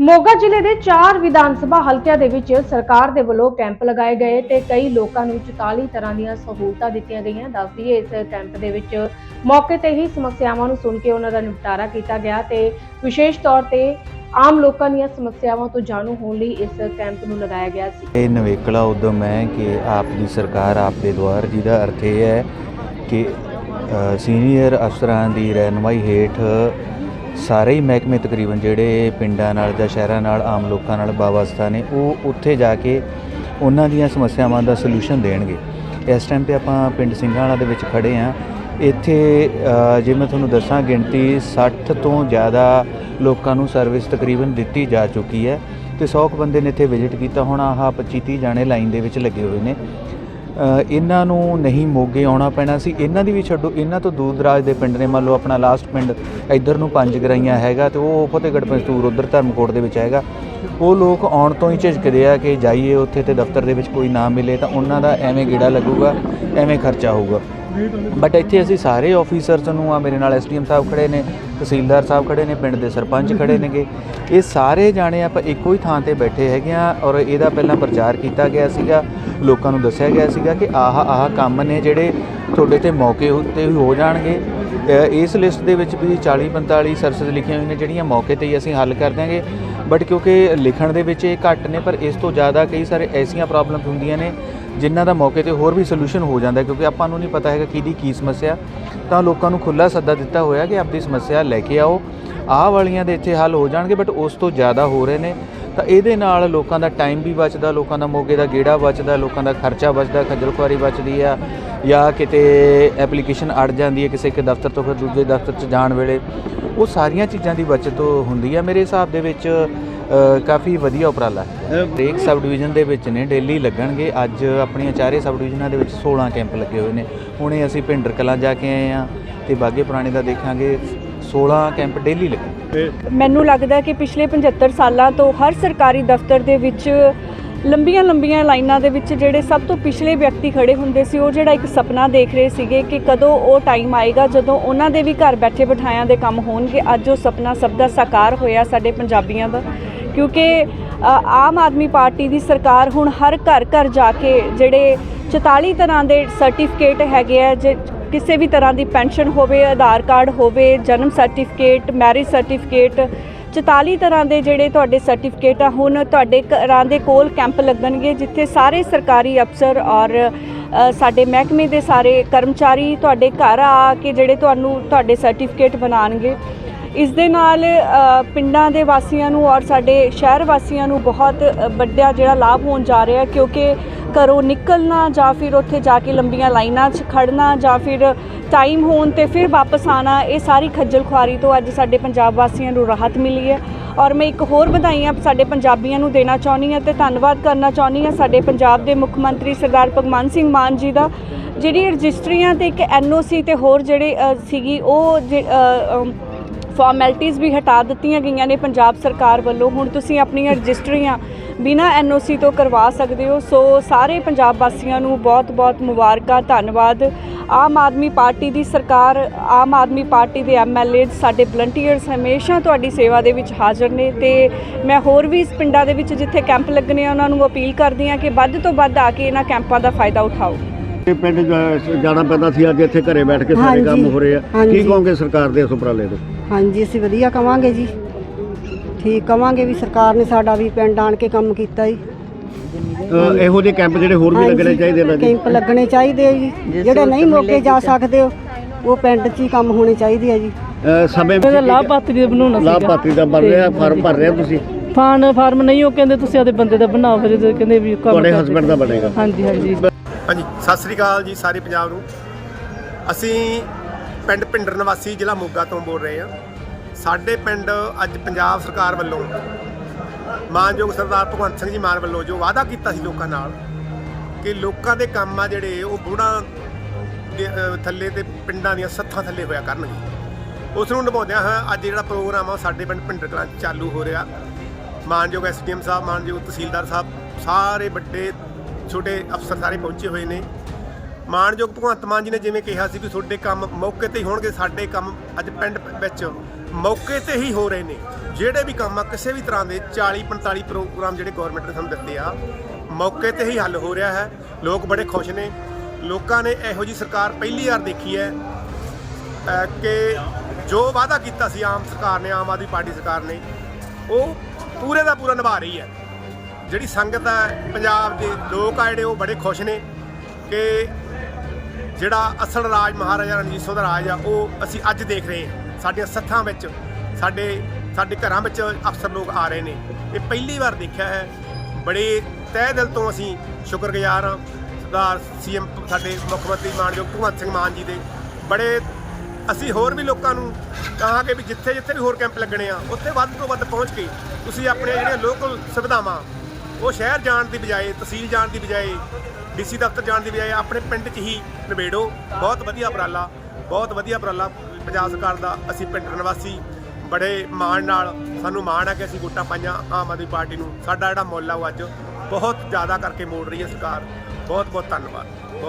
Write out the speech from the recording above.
ਮੋਗਾ ਜ਼ਿਲ੍ਹੇ ਦੇ ਚਾਰ ਵਿਧਾਨ ਸਭਾ ਹਲਕਿਆਂ ਦੇ ਵਿੱਚ ਸਰਕਾਰ ਦੇ ਵੱਲੋਂ ਕੈਂਪ ਲਗਾਏ ਗਏ ਤੇ ਕਈ ਲੋਕਾਂ ਨੂੰ 44 ਤਰ੍ਹਾਂ ਦੀਆਂ ਸਹੂਲਤਾਂ ਦਿੱਤੀਆਂ ਗਈਆਂ। ਦੱਸਦੀ ਹੈ ਇਸ ਕੈਂਪ ਦੇ ਵਿੱਚ ਮੌਕੇ ਤੇ ਹੀ ਸਮੱਸਿਆਵਾਂ ਨੂੰ ਸੁਣ ਕੇ ਉਹਨਾਂ ਦਾ ਨਿਪਟਾਰਾ ਕੀਤਾ ਗਿਆ ਤੇ ਵਿਸ਼ੇਸ਼ ਤੌਰ ਤੇ ਆਮ ਲੋਕਾਂ ਦੀਆਂ ਸਮੱਸਿਆਵਾਂ ਤੋਂ ਜਾਣੂ ਹੋਣ ਲਈ ਇਸ ਕੈਂਪ ਨੂੰ ਲਗਾਇਆ ਗਿਆ ਸੀ। ਇਹ ਨਵੇਕਲਾ ਉਦਮ ਹੈ ਕਿ ਆਪ ਦੀ ਸਰਕਾਰ ਆਪ ਦੇ ਦੁਆਰ ਜਿਹਦਾ ਅਰਥ ਇਹ ਹੈ ਕਿ ਸੀਨੀਅਰ ਅਫਸਰਾਂ ਦੀ ਰਹਿਨੁਮਾਈ ਹੇਠ ਸਾਰੇ ਹੀ ਮਹਿਕਮੇ ਤਕਰੀਬਨ ਜਿਹੜੇ ਪਿੰਡਾਂ ਨਾਲ ਜਾਂ ਸ਼ਹਿਰਾਂ ਨਾਲ ਆਮ ਲੋਕਾਂ ਨਾਲ ਵਾਬਸਤਾ ਨੇ, ਉਹ ਉੱਥੇ ਜਾ ਕੇ ਉਹਨਾਂ ਦੀਆਂ ਸਮੱਸਿਆਵਾਂ ਦਾ ਸੋਲੂਸ਼ਨ ਦੇਣਗੇ। ਇਸ ਟਾਈਮ ਤੇ ਆਪਾਂ ਪਿੰਡ ਸਿੰਘਾਂਵਾਲਾ ਦੇ ਵਿੱਚ ਖੜੇ ਆ ਇੱਥੇ ਜੇ ਮੈਂ ਤੁਹਾਨੂੰ ਦੱਸਾਂ, ਗਿਣਤੀ 60 ਤੋਂ ਜ਼ਿਆਦਾ ਲੋਕਾਂ ਨੂੰ ਸਰਵਿਸ ਤਕਰੀਬਨ ਦਿੱਤੀ ਜਾ ਚੁੱਕੀ ਹੈ ਤੇ 100 ਕੁ ਬੰਦੇ ਨੇ ਇੱਥੇ ਵਿਜ਼ਿਟ ਕੀਤਾ। ਹੁਣ ਆਹ 25 30 ਜਾਣੇ ਲਾਈਨ ਦੇ ਵਿੱਚ ਲੱਗੇ ਹੋਏ ਨੇ। ਇਹਨਾਂ ਨੂੰ ਨਹੀਂ ਮੋਗੇ ਆਉਣਾ ਪੈਣਾ ਸੀ। ਇਹਨਾਂ ਦੀ ਵੀ ਛੱਡੋ, ਇਹਨਾਂ ਤੋਂ ਦੂਰ ਦਰਾਜ ਦੇ ਪਿੰਡ ਨੇ ਮੰਨ ਲਓ ਆਪਣਾ ਲਾਸਟ ਪਿੰਡ ਇੱਧਰ ਨੂੰ ਪੰਜ ਗਰਾਈਆਂ ਹੈਗਾ ਤੇ ਉਹ ਫਤਿਹਗੜ੍ਹ ਪੰਜਤੂਰ ਉਧਰ ਧਰਮਕੋਟ ਦੇ ਵਿੱਚ ਹੈਗਾ। ਉਹ ਲੋਕ ਆਉਣ ਤੋਂ ਹੀ ਝਿਜਕਦੇ ਆ ਕਿ ਜਾਈਏ ਉੱਥੇ ਤੇ ਦਫ਼ਤਰ ਦੇ ਵਿੱਚ ਕੋਈ ਨਾ ਮਿਲੇ ਤਾਂ ਉਹਨਾਂ ਦਾ ਐਵੇਂ ਗੇੜਾ ਲੱਗੂਗਾ, ਐਵੇਂ ਖਰਚਾ ਹੋਊਗਾ। ਬਟ ਇੱਥੇ ਅਸੀਂ ਸਾਰੇ ਆਫੀਸਰਸ ਨੂੰ ਆ, ਮੇਰੇ ਨਾਲ ਐਸਡੀਐਮ ਸਾਹਿਬ ਖੜੇ ਨੇ। ਤਹਿਸੀਲਦਾਰ ਸਾਹਿਬ ਖੜੇ ਨੇ, ਪਿੰਡ ਦੇ ਸਰਪੰਚ ਖੜੇ ਨੇਗੇ। ਇਹ ਸਾਰੇ ਜਾਣੇ ਆਪਾਂ ਇੱਕੋ ਹੀ ਥਾਂ ਤੇ ਬੈਠੇ ਹੈਗੇ ਆ ਔਰ ਇਹਦਾ ਪਹਿਲਾਂ ਪ੍ਰਚਾਰ ਕੀਤਾ ਗਿਆ ਸੀਗਾ, ਲੋਕਾਂ ਨੂੰ ਦੱਸਿਆ ਗਿਆ ਸੀਗਾ ਕਿ ਆਹ ਆਹ ਕੰਮ ਨੇ ਜਿਹੜੇ ਤੁਹਾਡੇ ਤੇ ਮੌਕੇ ਉੱਤੇ ਹੋ ਜਾਣਗੇ। ਇਸ ਲਿਸਟ ਦੇ ਵਿੱਚ ਵੀ 40 45 ਸਰਵਿਸ ਲਿਖੀਆਂ ਹੋਈਆਂ ਨੇ, ਜਿਹੜੀਆਂ ਮੌਕੇ ਤੇ ਹੀ ਅਸੀਂ ਹੱਲ ਕਰ ਦਾਂਗੇ ਬਟ ਕਿਉਂਕਿ ਲਿਖਣ ਦੇ ਵਿੱਚ ਇਹ ਘੱਟ ਨੇ, ਪਰ ਇਸ ਤੋਂ ਜ਼ਿਆਦਾ ਕਈ ਸਾਰੇ ਐਸੀਆਂ ਪ੍ਰੋਬਲਮਸ ਹੁੰਦੀਆਂ ਨੇ, ਜਿਨ੍ਹਾਂ ਦਾ ਮੌਕੇ ਤੇ ਹੋਰ ਵੀ ਸੋਲੂਸ਼ਨ ਹੋ ਜਾਂਦਾ ਕਿਉਂਕਿ ਆਪਾਂ ਨੂੰ ਨਹੀਂ ਪਤਾ ਹੈਗਾ ਕਿਹਦੀ ਕੀ ਸਮੱਸਿਆ। ਤਾਂ ਲੋਕਾਂ ਨੂੰ ਖੁੱਲਾ ਸੱਦਾ ਦਿੱਤਾ ਹੋਇਆ ਕਿ ਆਪਦੀ ਸਮੱਸਿਆ ਲੈ ਕੇ ਆਓ। ਆਹ ਵਾਲੀਆਂ ਦੇ ਇੱਥੇ ਹੱਲ ਹੋ ਜਾਣਗੇ ਬਟ ਉਸ ਤੋਂ ਜ਼ਿਆਦਾ ਹੋ ਰਹੇ ਨੇ। ਤਾਂ ਇਹਦੇ ਨਾਲ ਲੋਕਾਂ ਦਾ ਟਾਈਮ ਵੀ ਬਚਦਾ, ਲੋਕਾਂ ਦਾ ਮੋਗੇ ਦਾ ਗੇੜਾ ਬਚਦਾ, ਲੋਕਾਂ ਦਾ ਖਰਚਾ ਬਚਦਾ ਖੱਜਲ ਖੁਆਰੀ ਬਚਦੀ ਆ ਜਾਂ ਕਿਤੇ ਐਪਲੀਕੇਸ਼ਨ ਅੜ ਜਾਂਦੀ ਹੈ ਕਿਸੇ ਇੱਕ ਦਫ਼ਤਰ ਤੋਂ ਫਿਰ ਦੂਜੇ ਦਫ਼ਤਰ 'ਚ ਜਾਣ ਵੇਲੇ। ਉਹ ਸਾਰੀਆਂ ਚੀਜ਼ਾਂ ਦੀ ਬਚਤ ਹੁੰਦੀ ਆ। ਮੇਰੇ ਹਿਸਾਬ ਦੇ ਵਿੱਚ ਕਾਫੀ ਵਧੀਆ ਉਪਰਾਲਾ ਹੈ। ਹਰੇਕ ਸਬ ਡਿਵੀਜ਼ਨ ਦੇ ਵਿੱਚ ਨੇ ਡੇਲੀ ਲੱਗਣਗੇ। ਅੱਜ ਆਪਣੀਆਂ ਚਾਰੇ ਸਬ ਡਿਵੀਜ਼ਨਾਂ ਦੇ ਵਿੱਚ 16 ਕੈਂਪ ਲੱਗੇ ਹੋਏ ਨੇ। ਹੁਣੇ ਅਸੀਂ ਭਿੰਡਰ ਕਲਾਂ ਜਾ ਕੇ ਆਏ ਆ ਤੇ ਬਾਗੇ ਪੁਰਾਣੇ ਦਾ ਦੇਖਾਂਗੇ। 16 ਕੈਂਪ ਡੇਲੀ ਲੱਗਣਗੇ ਮੈਨੂੰ ਲੱਗਦਾ ਕਿ ਪਿਛਲੇ 75 ਸਾਲਾਂ ਤੋਂ ਹਰ ਸਰਕਾਰੀ ਦਫ਼ਤਰ ਦੇ ਵਿੱਚ ਲੰਬੀਆਂ ਲੰਬੀਆਂ ਲਾਈਨਾਂ ਦੇ ਵਿੱਚ ਜਿਹੜੇ ਸਭ ਤੋਂ ਪਿਛਲੇ ਵਿਅਕਤੀ ਖੜੇ ਹੁੰਦੇ ਸੀ ਉਹ ਜਿਹੜਾ ਇੱਕ ਸੁਪਨਾ ਦੇਖ ਰਹੇ ਸੀਗੇ ਕਿ ਕਦੋਂ ਉਹ ਟਾਈਮ ਆਏਗਾ ਜਦੋਂ ਉਹਨਾਂ ਦੇ ਵੀ ਘਰ ਬੈਠੇ ਬਿਠਾਇਆਂ ਦੇ ਕੰਮ ਹੋਣਗੇ। ਅੱਜ ਉਹ ਸੁਪਨਾ ਸਭ ਦਾ ਸਾਕਾਰ ਹੋਇਆ ਸਾਡੇ ਪੰਜਾਬੀਆਂ ਦਾ। ਕਿਉਂਕਿ ਆਮ ਆਦਮੀ ਪਾਰਟੀ ਦੀ ਸਰਕਾਰ ਹੁਣ ਹਰ ਘਰ ਘਰ ਜਾ ਕੇ ਜਿਹੜੇ 44 ਤਰ੍ਹਾਂ ਦੇ ਸਰਟੀਫਿਕੇਟ ਹੈਗੇ ਆ ਜੇ ਕਿਸੇ ਵੀ ਤਰ੍ਹਾਂ ਦੀ ਪੈਨਸ਼ਨ ਹੋਵੇ, ਆਧਾਰ ਕਾਰਡ ਹੋਵੇ, ਜਨਮ ਸਰਟੀਫਿਕੇਟ ਮੈਰਿਜ ਸਰਟੀਫਿਕੇਟ 44 ਤਰ੍ਹਾਂ ਦੇ ਜਿਹੜੇ ਤੁਹਾਡੇ ਸਰਟੀਫਿਕੇਟ ਆ, ਹੁਣ ਤੁਹਾਡੇ ਘਰਾਂ ਦੇ ਕੋਲ ਕੈਂਪ ਲੱਗਣਗੇ, ਜਿੱਥੇ ਸਾਰੇ ਸਰਕਾਰੀ ਅਫਸਰ ਔਰ ਸਾਡੇ ਮਹਿਕਮੇ ਦੇ ਸਾਰੇ ਕਰਮਚਾਰੀ ਤੁਹਾਡੇ ਘਰ ਆ ਕੇ ਜਿਹੜੇ ਤੁਹਾਨੂੰ ਤੁਹਾਡੇ ਸਰਟੀਫਿਕੇਟ ਬਣਾਉਣਗੇ। ਇਸ ਦੇ ਨਾਲ ਪਿੰਡਾਂ ਦੇ ਵਾਸੀਆਂ ਨੂੰ ਔਰ ਸਾਡੇ ਸ਼ਹਿਰ ਵਾਸੀਆਂ ਨੂੰ ਬਹੁਤ ਵੱਡਾ ਜਿਹੜਾ ਲਾਭ ਹੋਣ ਜਾ ਰਿਹਾ, ਕਿਉਂਕਿ ਘਰੋਂ ਨਿਕਲਣਾ ਜਾਂ ਫਿਰ ਉੱਥੇ ਜਾ ਕੇ ਲੰਬੀਆਂ ਲਾਈਨਾਂ 'ਚ ਖੜਨਾ ਜਾਂ ਫਿਰ ਟਾਈਮ ਹੋਣ ਤੇ ਫਿਰ ਵਾਪਸ ਆਣਾ ਇਹ ਸਾਰੀ ਖੱਜਲ ਖੁਆਰੀ ਤੋਂ ਅੱਜ ਸਾਡੇ ਪੰਜਾਬ ਵਾਸੀਆਂ ਨੂੰ ਰਾਹਤ ਮਿਲੀ ਹੈ। ਔਰ ਮੈਂ ਇੱਕ ਹੋਰ ਵਧਾਈਆਂ ਸਾਡੇ ਪੰਜਾਬੀਆਂ ਨੂੰ ਦੇਣਾ ਚਾਹੁੰਦੀ ਹਾਂ ਤੇ ਧੰਨਵਾਦ ਕਰਨਾ ਚਾਹੁੰਦੀ ਹਾਂ ਸਾਡੇ ਪੰਜਾਬ ਦੇ ਮੁੱਖ ਮੰਤਰੀ ਸਰਦਾਰ ਭਗਵੰਤ ਸਿੰਘ ਮਾਨ ਜੀ ਦਾ ਜਿਹੜੀ ਰਜਿਸਟਰੀਆਂ ਤੇ ਇੱਕ ਐਨਓਸੀ ਤੇ ਹੋਰ ਜਿਹੜੇ ਸੀਗੀ ਉਹ ਜੇ- ਅ, ਫਾਰਮੈਲਿਟੀਆਂ ਵੀ ਹਟਾ ਦਿੱਤੀਆਂ ਗਈਆਂ ਨੇ ਪੰਜਾਬ ਸਰਕਾਰ ਵੱਲੋਂ। ਹੁਣ ਤੁਸੀਂ ਆਪਣੀਆਂ ਰਜਿਸਟਰੀਆਂ ਬਿਨਾਂ ਐਨਓਸੀ ਤੋਂ ਕਰਵਾ ਸਕਦੇ ਹੋ। ਸੋ ਸਾਰੇ ਪੰਜਾਬ ਵਾਸੀਆਂ ਨੂੰ ਬਹੁਤ-ਬਹੁਤ ਮੁਬਾਰਕਾਂ ਧੰਨਵਾਦ। ਆਮ ਆਦਮੀ ਪਾਰਟੀ ਦੀ ਸਰਕਾਰ ਆਮ ਆਦਮੀ ਪਾਰਟੀ ਦੇ ਐਮਐਲਏ ਸਾਡੇ ਵਲੰਟੀਅਰਸ ਹਮੇਸ਼ਾ ਤੁਹਾਡੀ ਸੇਵਾ ਦੇ ਵਿੱਚ ਹਾਜ਼ਰ ਨੇ ਤੇ ਮੈਂ ਹੋਰ ਵੀ ਇਸ ਪਿੰਡਾਂ ਦੇ ਵਿੱਚ ਜਿੱਥੇ ਕੈਂਪ ਲੱਗਣੇ ਆ ਉਹਨਾਂ ਨੂੰ ਅਪੀਲ ਕਰਦੀ ਹਾਂ ਕਿ ਵੱਧ ਤੋਂ ਵੱਧ ਆ ਕੇ ਇਹਨਾਂ ਕੈਂਪਾਂ ਦਾ ਫਾਇਦਾ ਉਠਾਓ। ਇਹ ਪਿੰਡ ਜਾਣਾ ਪੈਂਦਾ ਸੀ ਅੱਜ ਇੱਥੇ ਘਰੇ ਬੈਠ ਕੇ ਸਾਰੇ ਕੰਮ ਹੋ ਰਹੇ ਆ। ਕੀ ਕਹੋਗੇ ਸਰਕਾਰ ਦੇ ਇਸ ਉਪਰਾਲੇ ਤੋਂ? ਹਾਂਜੀ ਅਸੀਂ ਵਧੀਆ ਕਵਾਂਗੇ ਜੀ। ਠੀਕ ਕਵਾਂਗੇ ਵੀ ਸਰਕਾਰ ਨੇ ਸਾਡਾ ਵੀ ਪਿੰਡ ਆਣ ਕੇ ਕੰਮ ਕੀਤਾ ਜੀ। ਅ, ਇਹੋ ਜਿਹੇ ਕੈਂਪ ਜਿਹੜੇ ਹੋਰ ਵੀ ਲੱਗਣੇ ਹਾਂਜੀ, ਚਾਹੀਦੇ ਨੇ ਜੀ ਕੈਂਪ ਲੱਗਣੇ ਚਾਹੀਦੇ ਆ ਜੀ। ਜਿਹੜੇ ਨਹੀਂ ਮੌਕੇ ਜਾ ਸਕਦੇ ਹੋ ਉਹ ਪਿੰਡ 'ਚ ਹੀ ਕੰਮ ਹੋਣੇ ਚਾਹੀਦੇ ਆ ਜੀ। ਅ, ਸਮੇਂ ਇਹਦਾ ਲਾਭਪਾਤਰੀ ਦਾ ਬਣਾਉਣਾ ਸੀਗਾ। ਲਾਭਪਾਤਰੀ ਦਾ ਬਣ ਰਿਹਾ ਫਾਰਮ ਭਰ ਰਿਹਾ ਤੁਸੀਂ? ਫਾਨ ਫਾਰਮ ਨਹੀਂ ਉਹ ਕਹਿੰਦੇ ਤੁਸੀਂ ਆਦੇ ਬੰਦੇ ਦਾ ਬਣਾਓ ਫਿਰ ਕਹਿੰਦੇ ਵੀ ਕੰਮ ਤੁਹਾਡੇ ਕਰਦੇ। ਹਸਬੰਡ ਦਾ ਬਣੇਗਾ। ਹਾਂਜੀ ਹਾਂਜੀ। ਹਾਂਜੀ ਸਤਿ ਸ੍ਰੀ ਅਕਾਲ ਜੀ ਸਾਰੇ ਪੰਜਾਬ ਨੂੰ। ਅਸੀਂ ਪਿੰਡ ਪਿੰਡਰ ਨਿਵਾਸੀ ਜ਼ਿਲ੍ਹਾ ਮੋਗਾ ਤੋਂ ਬੋਲ ਰਹੇ ਹਾਂ। ਸਾਡੇ ਪਿੰਡ ਅੱਜ ਪੰਜਾਬ ਸਰਕਾਰ ਵੱਲੋਂ ਮਾਨਯੋਗ ਸਰਦਾਰ ਭਗਵੰਤ ਸਿੰਘ ਜੀ ਮਾਨ ਵੱਲੋਂ ਜੋ ਵਾਅਦਾ ਕੀਤਾ ਸੀ ਲੋਕਾਂ ਨਾਲ ਕਿ ਲੋਕਾਂ ਦੇ ਕੰਮ ਆ ਜਿਹੜੇ ਉਹ ਬੁੜਾ ਥੱਲੇ ਤੇ ਪਿੰਡਾਂ ਦੀਆਂ ਸੱਥਾਂ ਥੱਲੇ ਹੋਇਆ ਕਰਨਗੇ। ਉਸ ਨੂੰ ਨਿਭਾਉਂਦਿਆਂ ਹਾਂ ਅੱਜ ਜਿਹੜਾ ਪ੍ਰੋਗਰਾਮ ਆ ਉਹ ਸਾਡੇ ਪਿੰਡ ਪਿੰਡ ਕਲਾਂ ਚਾਲੂ ਹੋ ਰਿਹਾ। ਮਾਨਯੋਗ ਐਸਡੀਐਮ ਸਾਹਿਬ, ਮਾਨਯੋਗ ਤਹਿਸੀਲਦਾਰ ਸਾਹਿਬ, ਸਾਰੇ ਵੱਡੇ, ਛੋਟੇ ਅਫਸਰ ਸਾਰੇ ਪਹੁੰਚੇ ਹੋਏ ਨੇ। ਮਾਨਯੋਗ ਭਗਵੰਤ ਮਾਨ ਜੀ ਨੇ ਜਿਵੇਂ ਕਿਹਾ ਸੀ ਵੀ ਤੁਹਾਡੇ ਕੰਮ ਮੌਕੇ ਤੇ ਹੀ ਹੋਣਗੇ, ਸਾਡੇ ਕੰਮ ਅੱਜ ਪਿੰਡ ਵਿੱਚ ਮੌਕੇ ਤੇ ਹੀ ਹੋ ਰਹੇ ਨੇ। ਜਿਹੜੇ ਵੀ ਕੰਮ ਆ, ਕਿਸੇ ਵੀ ਤਰ੍ਹਾਂ ਦੇ 40 45 ਪ੍ਰੋਗਰਾਮ ਜਿਹੜੇ ਗਵਰਨਮੈਂਟ ਨੇ ਸਾਨੂੰ ਦਿੱਤੇ ਆ, ਮੌਕੇ ਤੇ ਹੀ ਹੱਲ ਹੋ ਰਿਹਾ ਹੈ। ਲੋਕ ਬੜੇ ਖੁਸ਼ ਨੇ। ਲੋਕਾਂ ਨੇ ਇਹੋ ਜੀ ਸਰਕਾਰ ਪਹਿਲੀ ਵਾਰ ਦੇਖੀ ਹੈ ਕਿ ਜੋ ਵਾਅਦਾ ਕੀਤਾ ਸੀ, ਆਮ ਸਰਕਾਰ ਨੇ, ਆਮ ਆਦਮੀ ਪਾਰਟੀ ਸਰਕਾਰ ਨੇ, ਉਹ ਪੂਰੇ ਦਾ ਪੂਰਾ ਨਿਭਾ ਰਹੀ ਹੈ। ਜਿਹੜੀ ਸੰਗਤ ਹੈ, ਪੰਜਾਬ ਦੇ ਲੋਕ ਆ ਜਿਹੜੇ, ਉਹ ਬੜੇ ਖੁਸ਼ ਨੇ ਕਿ ਜਿਹੜਾ ਅਸਲ ਰਾਜ ਮਹਾਰਾਜਾ ਰਣਜੀਤ ਸਿੰਘ ਦਾ ਰਾਜ ਆ, ਉਹ ਅਸੀਂ ਅੱਜ ਦੇਖ ਰਹੇ ਹਾਂ। ਸਾਡੀਆਂ ਸੱਥਾਂ ਵਿੱਚ, ਸਾਡੇ ਸਾਡੇ ਘਰਾਂ ਵਿੱਚ ਅਫਸਰ ਲੋਕ ਆ ਰਹੇ ਨੇ। ਇਹ ਪਹਿਲੀ ਵਾਰ ਦੇਖਿਆ ਹੈ। ਬੜੇ ਤਹਿ ਦਿਲ ਤੋਂ ਅਸੀਂ ਸ਼ੁਕਰਗੁਜ਼ਾਰ ਹਾਂ। ਸਰਦਾਰ ਸੀਐਮ ਸਾਡੇ ਮੁੱਖ ਮੰਤਰੀ ਮਾਨਯੋਗ ਭਗਵੰਤ ਸਿੰਘ ਮਾਨ ਜੀ ਦੇ। ਬੜੇ ਅਸੀਂ ਹੋਰ ਵੀ ਲੋਕਾਂ ਨੂੰ ਕਹਾਂਗੇ ਵੀ ਜਿੱਥੇ ਜਿੱਥੇ ਵੀ ਹੋਰ ਕੈਂਪ ਲੱਗਣੇ ਆ, ਉੱਥੇ ਵੱਧ ਤੋਂ ਵੱਧ ਪਹੁੰਚ ਕੇ ਤੁਸੀਂ ਆਪਣੀਆਂ ਜਿਹੜੀਆਂ ਲੋਕਲ ਸੁਵਿਧਾਵਾਂ, ਉਹ ਸ਼ਹਿਰ ਜਾਣ ਦੀ ਬਜਾਏ, ਤਹਿਸੀਲ ਜਾਣ ਦੀ ਬਜਾਏ, ਡੀਸੀ ਦਫ਼ਤਰ ਜਾਣ ਦੀ ਬਜਾਏ ਆਪਣੇ ਪਿੰਡ 'ਚ ਹੀ ਨਿਬੇੜੋ। ਬਹੁਤ ਵਧੀਆ ਉਪਰਾਲਾ, ਬਹੁਤ ਵਧੀਆ ਉਪਰਾਲਾ। ਪੰਜਾਬ ਸਰਕਾਰ ਦਾ ਅਸੀਂ ਪਿੰਡ ਨਿਵਾਸੀ ਬੜੇ ਮਾਣ ਨਾਲ ਸਾਨੂੰ ਮਾਣ ਹੈ ਕਿ ਅਸੀਂ ਵੋਟਾਂ ਪਾਈਆਂ ਆਮ ਆਦਮੀ ਪਾਰਟੀ ਨੂੰ। ਸਾਡਾ ਜਿਹੜਾ ਮੁੱਲ ਆ ਉਹ ਅੱਜ ਬਹੁਤ ਜ਼ਿਆਦਾ ਕਰਕੇ ਮੋੜ ਰਹੀ ਹੈ ਸਰਕਾਰ। ਬਹੁਤ ਬਹੁਤ ਧੰਨਵਾਦ। ਬਹੁਤ